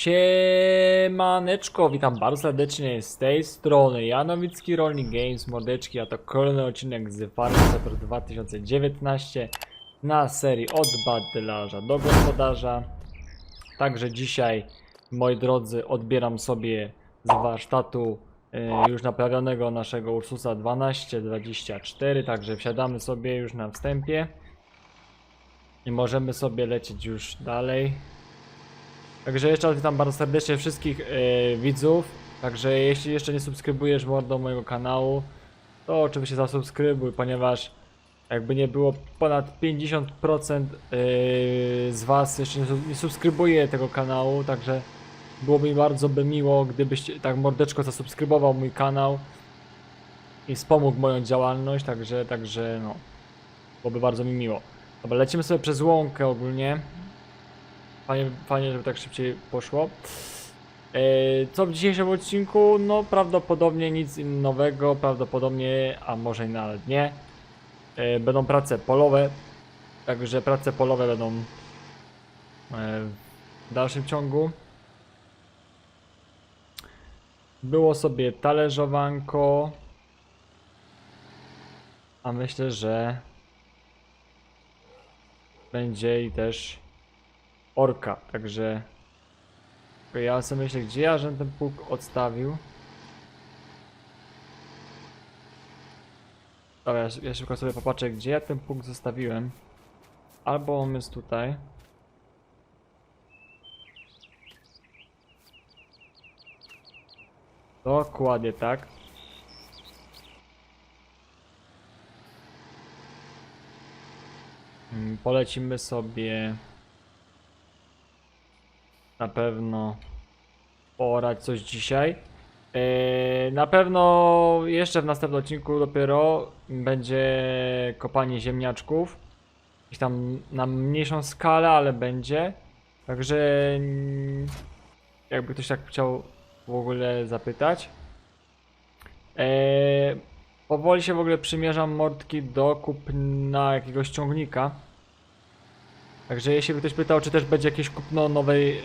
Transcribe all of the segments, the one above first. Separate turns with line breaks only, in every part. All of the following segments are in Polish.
Siemaneczko, witam bardzo serdecznie z tej strony Janowicki Rolnik Games, mordeczki, a to kolejny odcinek z Farm Sector 2019 na serii od badylarza do gospodarza. Także dzisiaj, moi drodzy, odbieram sobie z warsztatu e, już naprawionego naszego Ursusa 1224, także wsiadamy sobie już na wstępie i możemy sobie lecieć już dalej. Także jeszcze raz witam bardzo serdecznie wszystkich e, widzów. Także jeśli jeszcze nie subskrybujesz mordą mojego kanału, to oczywiście zasubskrybuj, ponieważ jakby nie było ponad 50% e, z was jeszcze nie, nie subskrybuje tego kanału, także byłoby mi bardzo by miło, gdybyś tak mordeczko zasubskrybował mój kanał i wspomógł moją działalność, także, także no, byłoby bardzo mi miło. Dobra, lecimy sobie przez łąkę ogólnie. Fajnie, fajnie, żeby tak szybciej poszło. E, Co w dzisiejszym odcinku? No prawdopodobnie nic nowego, prawdopodobnie, a może nawet nie. E, Będą prace polowe, także prace polowe będą e, w dalszym ciągu. Było sobie talerzowanko, a myślę, że będzie i też orka, także ja sobie myślę, gdzie ja żem ten pług odstawił. Dobra, ja, szybko sobie popatrzę, gdzie ja ten punkt zostawiłem. Albo on jest tutaj. Dokładnie tak. Mm, Polecimy sobie na pewno porać coś dzisiaj. Yy, na pewno jeszcze w następnym odcinku dopiero będzie kopanie ziemniaczków. Gdzieś tam na mniejszą skalę, ale będzie. Także jakby ktoś tak chciał w ogóle zapytać. Yy, powoli się w ogóle przymierzam mordki do kupna jakiegoś ciągnika. Także jeśli by ktoś pytał, czy też będzie jakieś kupno nowej yy,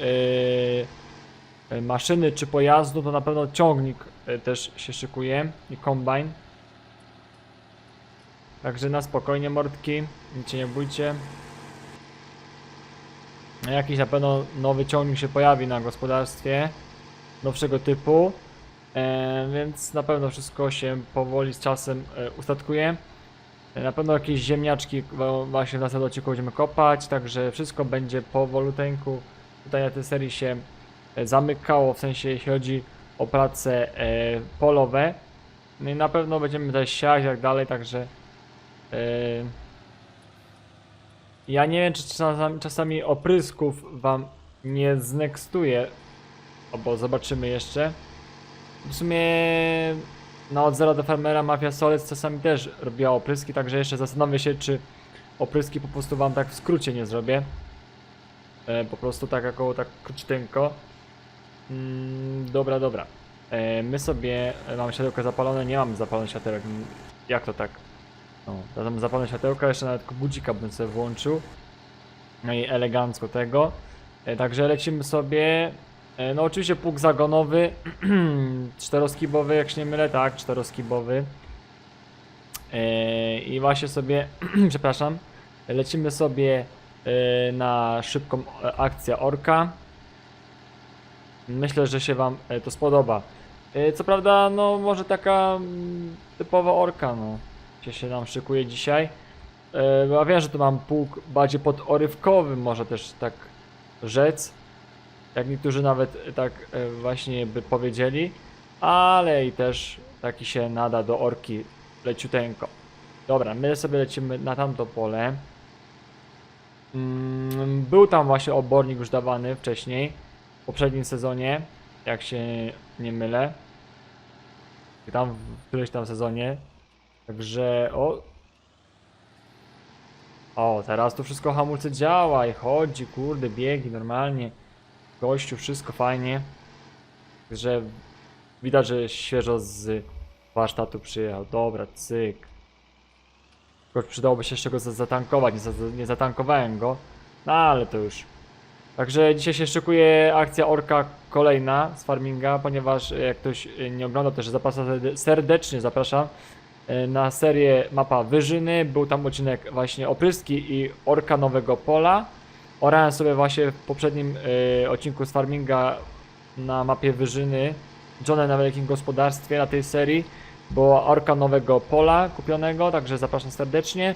yy, maszyny czy pojazdu, to na pewno ciągnik yy, też się szykuje i kombajn. Także na spokojnie mordki, nic się nie bójcie. Jakiś na pewno nowy ciągnik się pojawi na gospodarstwie nowszego typu. E, więc na pewno wszystko się powoli z czasem e, ustatkuje. Na pewno jakieś ziemniaczki właśnie następnym odcinku będziemy kopać, także wszystko będzie powoluteńku. Tutaj na tej serii się e, zamykało, w sensie jeśli chodzi o prace e, polowe. No i na pewno będziemy też siać i tak dalej, także e, ja nie wiem czy czasami, czasami oprysków wam nie znekstuję, o, bo zobaczymy jeszcze. W sumie na od zera do farmera Mafia Solec czasami też robiła opryski, także jeszcze zastanowię się, czy opryski po prostu wam tak w skrócie nie zrobię. E, po prostu tak jako tak króciuteńko. Mm, dobra, dobra. E, my sobie e, mamy światełka zapalone, nie mamy zapalonych światełek. Jak to tak? No, ja tam zapalone światełka, jeszcze nawet budzika bym sobie włączył. No i elegancko tego. E, także lecimy sobie. E, No oczywiście pług zagonowy, czteroskibowy jak się nie mylę, tak, czteroskibowy. E, I właśnie sobie, przepraszam, lecimy sobie e, na szybką akcję orka. Myślę, że się wam to spodoba. Co prawda, no może taka mm, typowa orka, no, się, się nam szykuje dzisiaj. Ja wiem, że tu mam pług bardziej podorywkowy, może też tak rzec jak niektórzy nawet e, tak e, właśnie by powiedzieli, ale i też taki się nada do orki leciuteńko. Dobra, my sobie lecimy na tamto pole. Mm, Był tam właśnie obornik już dawany wcześniej, w poprzednim sezonie, jak się nie mylę. Tam w którymś tam sezonie. Także o. O, teraz tu wszystko hamulce działa i chodzi, kurde, biegi normalnie. Gościu, wszystko fajnie. Że widać, że świeżo z warsztatu przyjechał. Dobra, cyk. Tylko przydałoby się jeszcze go za- zatankować, nie, za- nie zatankowałem go. No ale to już Także dzisiaj się szykuje akcja Orka kolejna z farminga, ponieważ e, jak ktoś e, nie oglądał, też zapraszam serde- serdecznie zapraszam e, na serię Mapa Wyżyny. Był tam odcinek właśnie opryski i Orka Nowego Pola. Orałem sobie właśnie w poprzednim e, odcinku z farminga na mapie Wyżyny Johnny na Wielkim Gospodarstwie na tej serii. Była Orka Nowego Pola kupionego, także zapraszam serdecznie.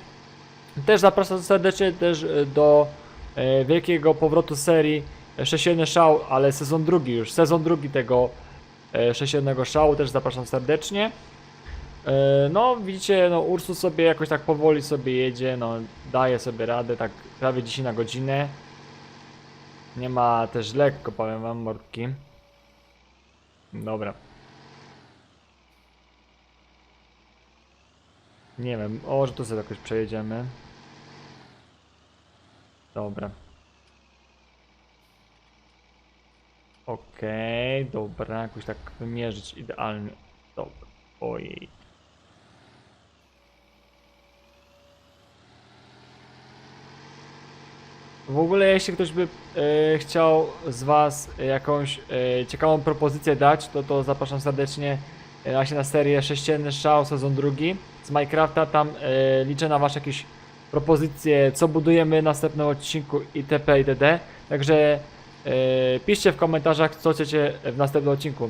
Też zapraszam serdecznie też e, do e, wielkiego powrotu serii e, Sześcienny Szał, ale sezon drugi już, sezon drugi tego e, Sześciennego Szału też zapraszam serdecznie. E, No widzicie, no Ursus sobie jakoś tak powoli sobie jedzie, no daje sobie radę, tak prawie 10 na godzinę. Nie ma też lekko, powiem wam, mordki. Dobra. Nie wiem, o, że tu sobie jakoś przejedziemy. Dobra. Okej, dobra, jakoś tak wymierzyć idealnie. Dobra, ojej. W ogóle jeśli ktoś by e, chciał z Was jakąś e, ciekawą propozycję dać, to, to zapraszam serdecznie właśnie na serię Sześcienny Szał sezon drugi z Minecrafta. Tam e, liczę na Wasze jakieś propozycje, co budujemy w następnym odcinku itp. itd. Także e, piszcie w komentarzach, co chcecie w następnym odcinku.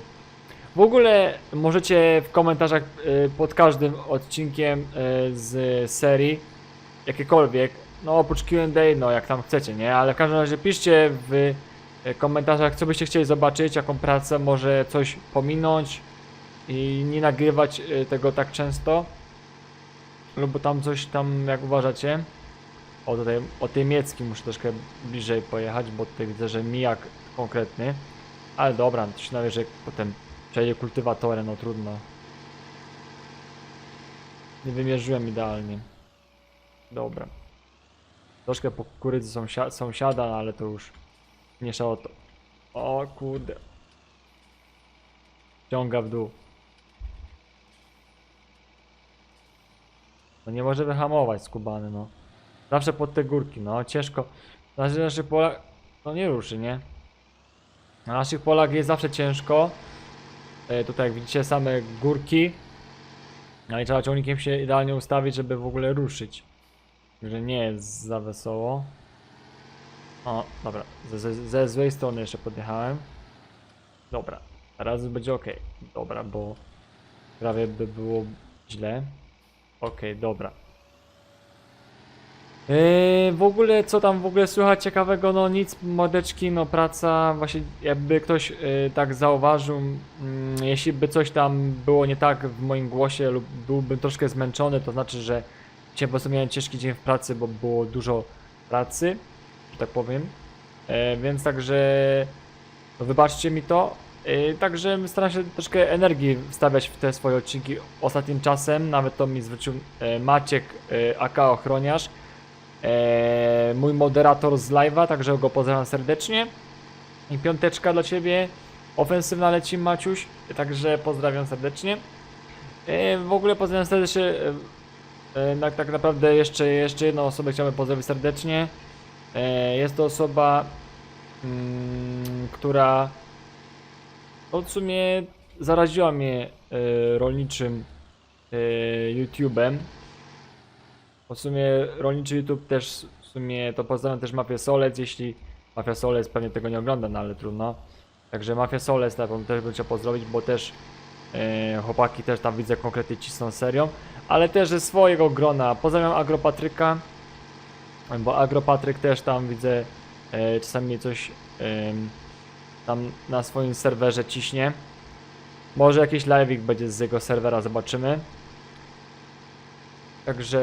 W ogóle możecie w komentarzach e, pod każdym odcinkiem e, z serii, jakiekolwiek, no oprócz Q&A, no jak tam chcecie, nie? Ale w każdym razie piszcie w e, komentarzach, co byście chcieli zobaczyć, jaką pracę, może coś pominąć i nie nagrywać e, tego tak często. Lub tam coś tam, jak uważacie. O tutaj, o tej Miecki muszę troszkę bliżej pojechać, bo tutaj widzę, że mijak konkretny. Ale dobra, to się nawie, że potem przejdzie kultywatorem, no trudno. Nie wymierzyłem idealnie. Dobra. Troszkę po kukurydzy sąsia sąsiada, ale to już mniejsza o to. O kurde. Ciąga w dół. No nie może wyhamować skubany, no. Zawsze pod te górki, no ciężko. Na naszych- naszych polach, no nie ruszy, nie? Na naszych polach jest zawsze ciężko. E, tutaj jak widzicie same górki. No i trzeba ciągnikiem się idealnie ustawić, żeby w ogóle ruszyć. Że nie jest za wesoło. O, dobra. Ze, ze, ze złej strony jeszcze podjechałem. Dobra. Teraz będzie ok. Dobra, bo prawie by było źle. Okej, dobra. Yy, w ogóle, co tam w ogóle słychać ciekawego? No nic, mordeczki, no praca, właśnie jakby ktoś yy, tak zauważył, mm, jeśli by coś tam było nie tak w moim głosie lub byłbym troszkę zmęczony, to znaczy, że dzisiaj po prostu miałem ciężki dzień w pracy, bo było dużo pracy, że tak powiem. E, więc także no wybaczcie mi to. E, także staram się troszkę energii wstawiać w te swoje odcinki ostatnim czasem. Nawet to mi zwrócił e, Maciek e, AK Ochroniarz, e, mój moderator z live'a, także go pozdrawiam serdecznie. I piąteczka dla ciebie. Ofensywna leci Maciuś, także pozdrawiam serdecznie. E, w ogóle pozdrawiam serdecznie. Tak, tak naprawdę jeszcze, jeszcze jedną osobę chciałbym pozdrowić serdecznie. E, Jest to osoba, mm, która w sumie zaraziła mnie e, rolniczym e, YouTube'em. W sumie rolniczy YouTube też w sumie to pozdrawiam też Mafię Solec, jeśli Mafia Solec pewnie tego nie ogląda, no ale trudno. Także Mafia Solec na pewno też bym chciał pozdrowić, bo też chłopaki też tam widzę konkretnie cisną serią, ale też ze swojego grona. Pozdrawiam Agropatryka, bo Agropatryk też tam widzę e, czasami coś em, tam na swoim serwerze ciśnie. Może jakiś live'ik będzie z jego serwera, zobaczymy. Także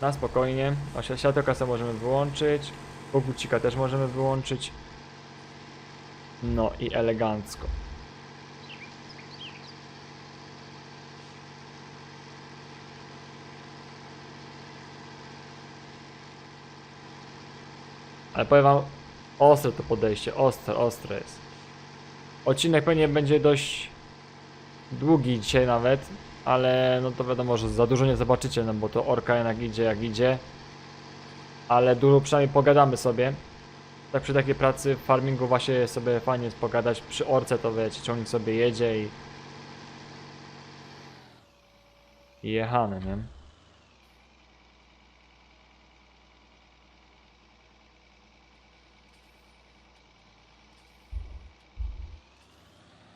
na spokojnie. O, Światełka możemy wyłączyć. Kogucika też możemy wyłączyć. No i elegancko. Ale powiem wam, ostre to podejście, ostre, ostre jest. Odcinek pewnie będzie dość długi dzisiaj nawet, ale no to wiadomo, że za dużo nie zobaczycie, no bo to orka jednak idzie jak idzie. Ale dużo przynajmniej pogadamy sobie. tak przy takiej pracy w farmingu właśnie sobie fajnie jest pogadać. Przy orce to wiecie, ciągnik sobie jedzie i... jechane, nie?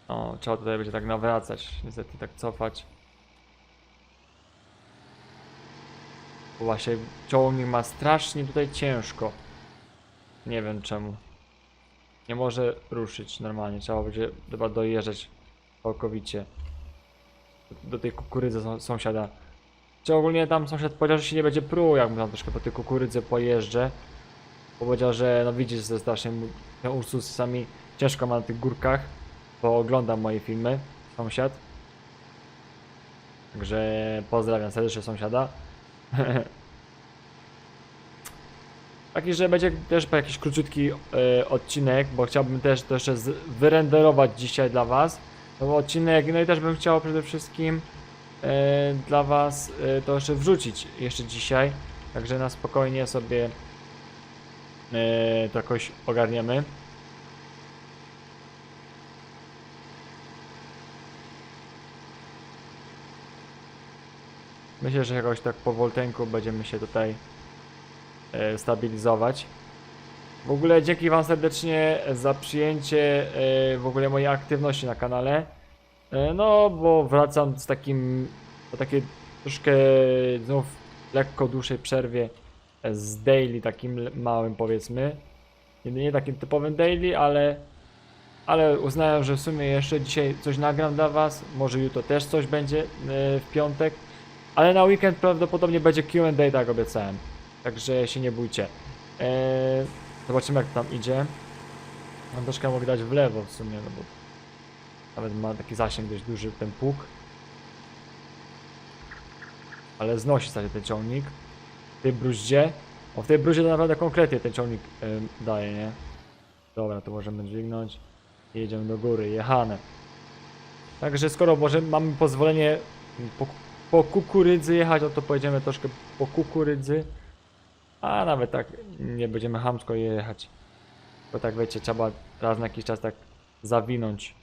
O, trzeba tutaj będzie tak nawracać, niestety tak cofać. Bo Właśnie ciągnik ma strasznie tutaj ciężko. Nie wiem czemu. Nie może ruszyć normalnie, trzeba będzie chyba dojeżdżać całkowicie. Do, tej kukurydzy są- sąsiada. Czy ogólnie tam sąsiad powiedział, że się nie będzie pruł, jak tam troszkę po tej kukurydzy pojeżdżę. Bo Powiedział, że no widzisz, że strasznie ten Ursus sami ciężko ma na tych górkach bo oglądam moje filmy, sąsiad. Także pozdrawiam serdecznie sąsiada. Taki, że będzie też jakiś króciutki e, odcinek, bo chciałbym też to jeszcze wyrenderować dzisiaj dla Was. Był odcinek, no i też bym chciał przede wszystkim e, dla Was e, to jeszcze wrzucić jeszcze dzisiaj. Także na spokojnie sobie to jakoś ogarniemy. Myślę, że jakoś tak po Woltenku będziemy się tutaj e, stabilizować. W ogóle dzięki Wam serdecznie za przyjęcie e, w ogóle mojej aktywności na kanale. E, no, bo wracam z takim, po takiej troszkę znów lekko dłuższej przerwie z daily takim małym powiedzmy. Nie, takim typowym daily, ale ale uznałem, że w sumie jeszcze dzisiaj coś nagram dla Was. Może jutro też coś będzie w piątek. Ale na weekend prawdopodobnie będzie Q&A, tak obiecałem. Także się nie bójcie. Eee, zobaczymy jak tam idzie. Mam troszkę mogę dać w lewo w sumie, no bo nawet ma taki zasięg dość duży ten pług. Ale znosi sobie ten ciągnik. W tej bruździe. O, w tej bruździe to naprawdę konkretnie ten ciągnik daje, nie? Dobra, to możemy dźwignąć. Jedziemy do góry, jechane. Także skoro może mamy pozwolenie po, kukurydzy jechać, no to pojedziemy troszkę po kukurydzy. A nawet tak nie będziemy chamsko jechać. Bo tak wiecie, trzeba raz na jakiś czas tak zawinąć,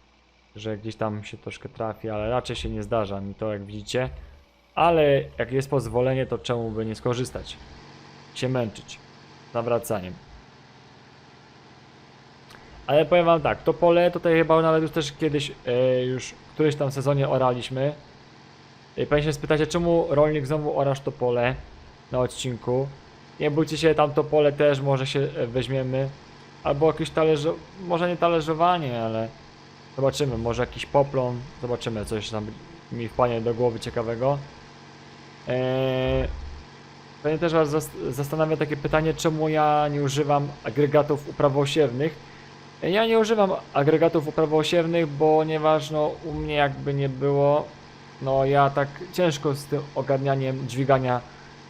że gdzieś tam się troszkę trafi, ale raczej się nie zdarza mi to jak widzicie. Ale jak jest pozwolenie, to czemu by nie skorzystać? Się męczyć nawracaniem. Ale powiem wam tak, to pole tutaj chyba nawet już też kiedyś, e, już w którymś tam sezonie oraliśmy. Pewnie się spytacie, czemu rolnik znowu orasz to pole na odcinku. Nie bójcie się, tam to pole też może się e, weźmiemy. Albo jakieś talerze, może nie talerzowanie, ale zobaczymy, może jakiś poplon, zobaczymy, coś tam mi wpanie do głowy ciekawego. Eee, pewnie też was zas- zastanawia takie pytanie, czemu ja nie używam agregatów uprawosiewnych. Ja nie używam agregatów uprawosiewnych, ponieważ no, u mnie jakby nie było, no ja tak ciężko z tym ogarnianiem dźwigania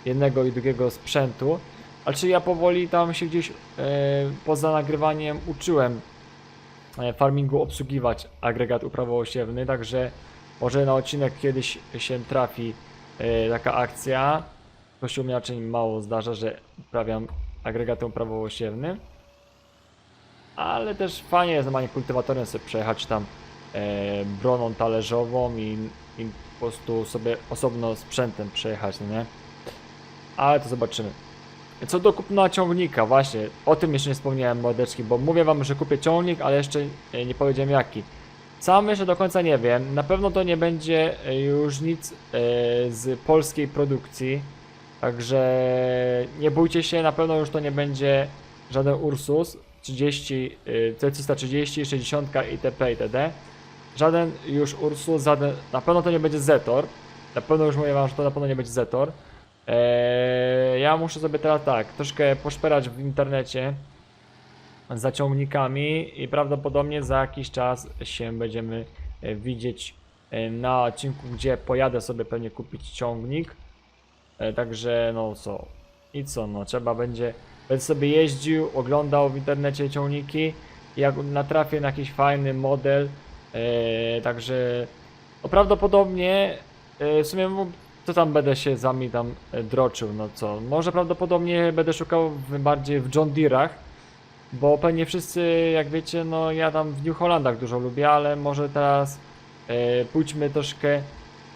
jednego i drugiego sprzętu. Ale czy ja powoli tam się gdzieś e, poza nagrywaniem uczyłem e, farmingu obsługiwać agregat uprawosiewny, także może na odcinek kiedyś się trafi e, taka akcja. U mnie raczej mało zdarza, że uprawiam agregatem uprawosiewnym. Ale też fajnie jest normalnie kultywatorem sobie przejechać tam e, broną talerzową i, i po prostu sobie osobno sprzętem przejechać, no nie? Ale to zobaczymy. Co do kupna ciągnika, właśnie, o tym jeszcze nie wspomniałem mordeczki, bo mówię wam, że kupię ciągnik, ale jeszcze e, nie powiedziałem jaki. Sam jeszcze do końca nie wiem, na pewno to nie będzie e, już nic e, z polskiej produkcji, także nie bójcie się, na pewno już to nie będzie żaden Ursus 30, y, C330, 60 itp. itd. Żaden już Ursus, żaden, na pewno to nie będzie Zetor. Na pewno już mówię wam, że to na pewno nie będzie Zetor. Eee, ja muszę sobie teraz tak, troszkę poszperać w internecie za ciągnikami i prawdopodobnie za jakiś czas się będziemy e, widzieć e, na odcinku, gdzie pojadę sobie pewnie kupić ciągnik. E, Także no co, i co, no trzeba będzie, będę sobie jeździł, oglądał w internecie ciągniki, jak natrafię na jakiś fajny model, e, także no prawdopodobnie e, w sumie mu- co tam będę się za mi tam e, droczył, no co, może prawdopodobnie będę szukał bardziej w John Deere'ach, Bo pewnie wszyscy, jak wiecie, no ja tam w New Hollandach dużo lubię, ale może teraz e, pójdźmy troszkę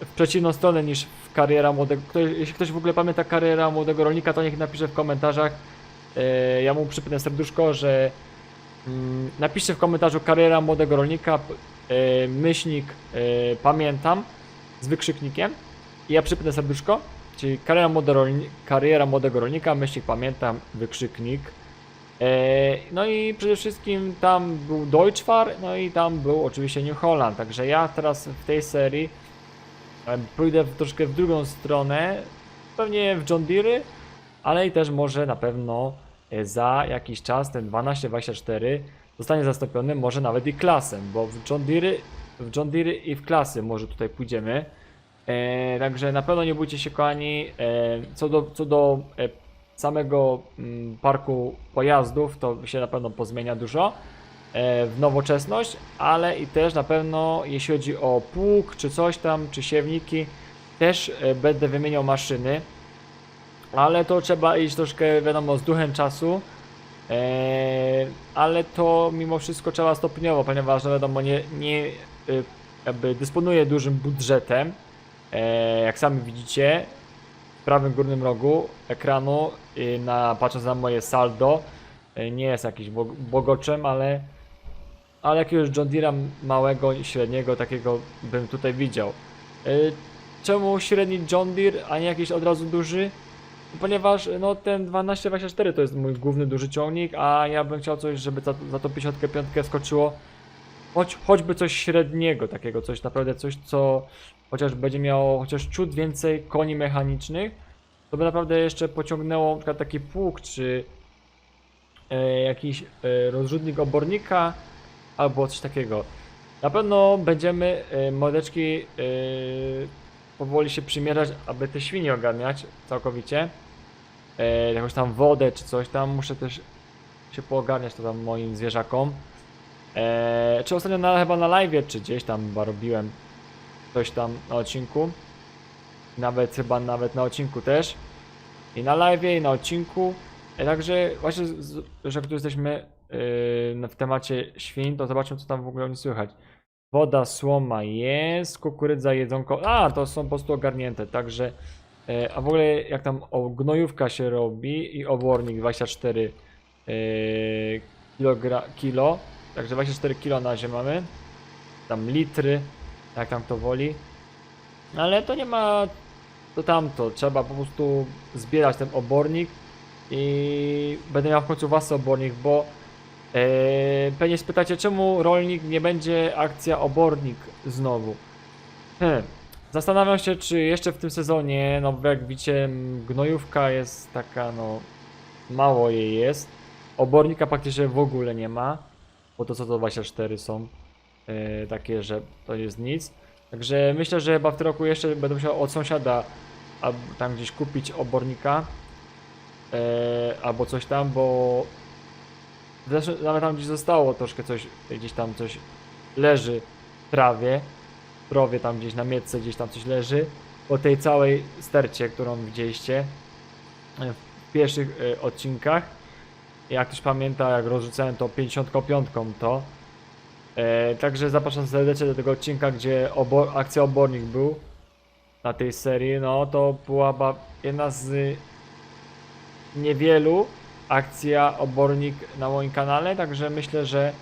w przeciwną stronę niż w kariera młodego. Jeśli ktoś w ogóle pamięta kariera młodego rolnika, to niech napisze w komentarzach. E, ja mu przypnę serduszko, że mm, napiszcie w komentarzu kariera młodego rolnika, myślnik e, pamiętam z wykrzyknikiem. I ja przypnę serduszko, czyli kariera, młode rolni- kariera młodego rolnika, myślnik pamiętam, wykrzyknik. E, No i przede wszystkim tam był Deutschfar, no i tam był oczywiście New Holland, także ja teraz w tej serii e, pójdę troszkę w drugą stronę, pewnie w John Deere, ale i też może na pewno e, za jakiś czas ten 1224 zostanie zastąpiony może nawet i klasem, bo w John Deere, w John Deere i w klasy może tutaj pójdziemy. E, także na pewno nie bójcie się kochani, e, co do, co do e, samego mm, parku pojazdów, to się na pewno pozmienia dużo e, w nowoczesność, ale i też na pewno jeśli chodzi o pług, czy coś tam, czy siewniki, też e, będę wymieniał maszyny, ale to trzeba iść troszkę, wiadomo, z duchem czasu, ale to mimo wszystko trzeba stopniowo, ponieważ no wiadomo, nie, nie e, jakby dysponuję dużym budżetem, e, jak sami widzicie, w prawym górnym rogu ekranu, y, na, patrząc na moje saldo, y, nie jest jakiś bog- bogoczem, ale, ale jakiegoś John Deere'a małego średniego takiego bym tutaj widział. Y, Czemu średni John Deere, a nie jakiś od razu duży? Ponieważ no, ten 1224 to jest mój główny duży ciągnik, a ja bym chciał coś, żeby za, za tą 55 skoczyło choć, choćby coś średniego takiego, coś naprawdę coś, co chociaż będzie miało chociaż ciut więcej koni mechanicznych, to by naprawdę jeszcze pociągnęło przykład taki pług, czy e, jakiś e, rozrzutnik obornika, albo coś takiego. Na pewno będziemy e, e, powoli się przymierzać, aby te świnie ogarniać całkowicie. E, jakąś tam wodę czy coś tam, muszę też się poogarniać to tam moim zwierzakom. Eee, czy ostatnio na, chyba na live, czy gdzieś tam chyba robiłem coś tam na odcinku. Nawet chyba nawet na odcinku też. I na live, i na odcinku. E, także właśnie, że tu jesteśmy yy, w temacie świń, to zobaczmy co tam w ogóle nie słychać. Woda, słoma jest, kukurydza, jedzonko. A, to są po prostu ogarnięte, także. E, a w ogóle jak tam o, gnojówka się robi i obornik 24 e, kilogra, kilo. Także 24 kilo na razie mamy. Tam litry, jak tam to woli. Ale to nie ma to tamto. Trzeba po prostu zbierać ten obornik i będę miał w końcu własny obornik, bo e, pewnie spytacie, czemu rolnik nie będzie akcja obornik znowu. Hmm. Zastanawiam się, czy jeszcze w tym sezonie, no bo jak widzicie, gnojówka jest taka, no mało jej jest. Obornika praktycznie w ogóle nie ma bo to co to 24 są e, takie, że to jest nic. Także myślę, że chyba w tym roku jeszcze będę musiał od sąsiada tam gdzieś kupić obornika e, albo coś tam, bo zresztą nawet tam gdzieś zostało troszkę coś, gdzieś tam coś leży w trawie, w rowie tam gdzieś na mietce gdzieś tam coś leży po tej całej stercie, którą widzieliście e, w pierwszych e, odcinkach jak ktoś pamięta, jak rozrzucałem to 55 to. E, także zapraszam serdecznie do tego odcinka, gdzie obor, akcja obornik był na tej serii. No to była jedna z niewielu akcja obornik na moim kanale, także myślę, że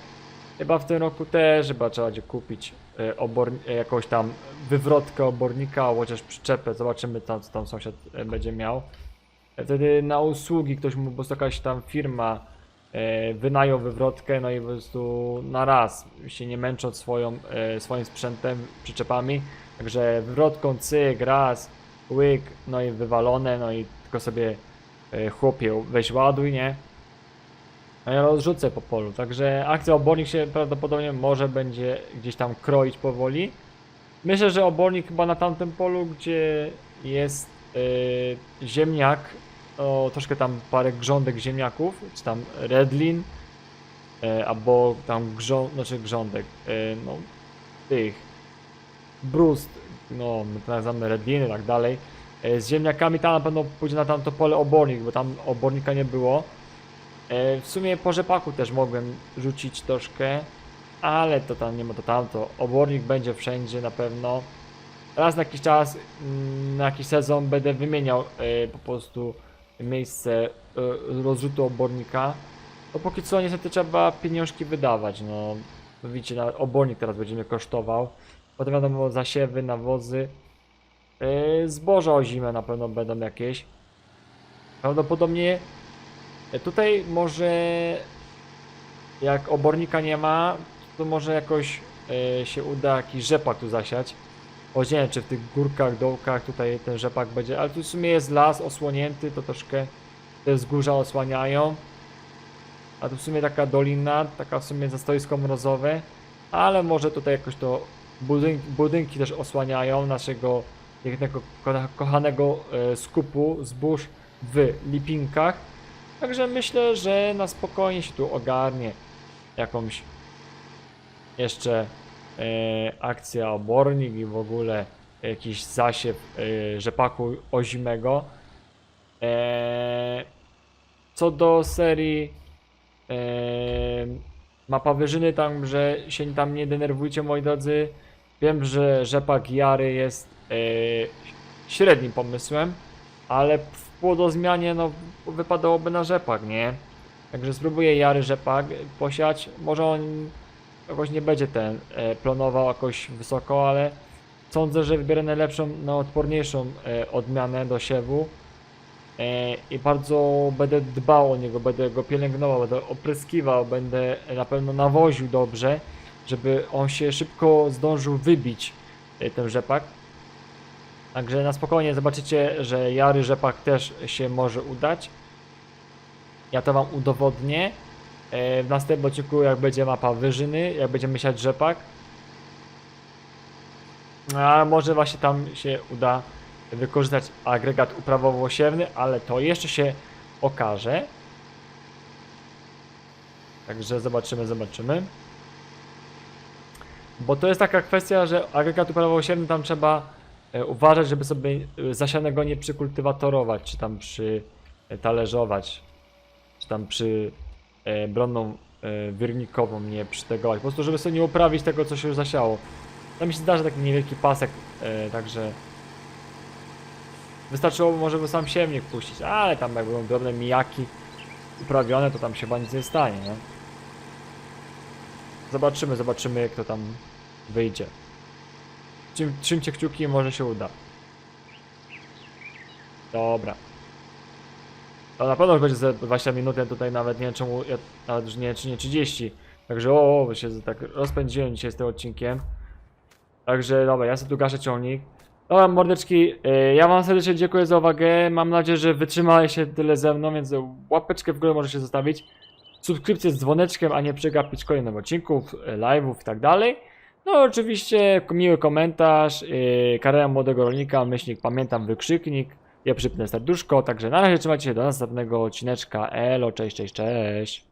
chyba w tym roku też chyba trzeba będzie kupić e, obor, e, jakąś tam wywrotkę obornika, chociaż przyczepę. Zobaczymy tam, co tam sąsiad e, będzie miał. Wtedy na usługi ktoś mu prostu jakaś tam firma wynajął wywrotkę, no i po prostu na raz się nie męcząc swoją, swoim sprzętem, przyczepami. Także wywrotką cyk, raz, łyk, no i wywalone, no i tylko sobie chłopie weź ładuj, nie? No ja rozrzucę po polu, także akcja obornik się prawdopodobnie może będzie gdzieś tam kroić powoli. Myślę, że obornik chyba na tamtym polu, gdzie jest e, ziemniak, o, troszkę tam parę grządek ziemniaków, czy tam redlin, e, albo tam grząd, znaczy grządek, e, no tych, brust, no my to nazywamy redliny i tak dalej. E, z ziemniakami tam na pewno pójdzie na tamto pole obornik, bo tam obornika nie było. E, w sumie po rzepaku też mogłem rzucić troszkę, ale to tam nie ma to tamto. Obornik będzie wszędzie na pewno. Raz na jakiś czas, mm, na jakiś sezon będę wymieniał e, po prostu miejsce rozrzutu obornika. No póki co niestety trzeba pieniążki wydawać, no. Widzicie, na obornik teraz będzie mnie kosztował. Potem wiadomo zasiewy, nawozy. Yy, zboża o zimę na pewno będą jakieś. Prawdopodobnie e, tutaj może jak obornika nie ma, to może jakoś e, się uda jakiś rzepak tu zasiać. O nie wiem, czy w tych górkach, dołkach tutaj ten rzepak będzie, ale tu w sumie jest las osłonięty, to troszkę te wzgórza osłaniają. A tu w sumie taka dolina, taka w sumie zastoisko mrozowe, ale może tutaj jakoś to budynki, budynki też osłaniają naszego ko- kochanego e, skupu zbóż w Lipinkach. Także myślę, że na spokojnie się tu ogarnie jakąś jeszcze e, akcja obornik i w ogóle jakiś zasiew e, rzepaku ozimego. Co do serii mapa wyżyny, tam, że się tam nie denerwujcie moi drodzy. Wiem, że rzepak Jary jest e, średnim pomysłem, ale w płodozmianie no wypadałoby na rzepak, nie? Także spróbuję Jary rzepak posiać. Może on jakoś nie będzie ten e, plonował jakoś wysoko, ale sądzę, że wybiorę najlepszą, no odporniejszą e, odmianę do siewu. E, I bardzo będę dbał o niego, będę go pielęgnował, będę opryskiwał, będę na pewno nawoził dobrze, żeby on się szybko zdążył wybić, e, ten rzepak. Także na spokojnie zobaczycie, że Jary rzepak też się może udać. Ja to wam udowodnię. E, W następnym odcinku, jak będzie mapa wyżyny, jak będziemy siać rzepak. A może właśnie tam się uda wykorzystać agregat uprawowo-siewny, ale to jeszcze się okaże. Także zobaczymy, zobaczymy. Bo to jest taka kwestia, że agregat uprawowo-siewny tam trzeba e, uważać, żeby sobie e, zasianego nie przykultywatorować, czy tam przy e, talerzować, czy tam przy bronną wiernikową nie przytegować. Po prostu, żeby sobie nie uprawić tego, co się już zasiało. Tam mi się zdarza taki niewielki pasek, także wystarczyłoby może by sam siewnik puścić, ale tam jak będą drobne mijaki uprawione, to tam się chyba nic nie stanie, nie? Zobaczymy, zobaczymy jak to tam wyjdzie. Trzym, trzymcie kciuki, może się uda. Dobra. To na pewno już będzie ze 20 minut, ja tutaj nawet nie wiem czemu, ja nawet nie czy nie 30. Także o, o się tak rozpędziłem dzisiaj z tym odcinkiem. Także dobra, ja sobie tu gaszę ciągnik. Dobra mordeczki, y, ja wam serdecznie dziękuję za uwagę. Mam nadzieję, że wytrzymaliście tyle ze mną, więc łapeczkę w górę możecie zostawić. Subskrypcję z dzwoneczkiem, a nie przegapić kolejnych odcinków, y, live'ów i tak dalej. No oczywiście miły komentarz, yy, młodego rolnika, myślnik pamiętam, wykrzyknik, ja przypnę serduszko, także na razie trzymajcie się do następnego odcineczka, elo, cześć, cześć, cześć.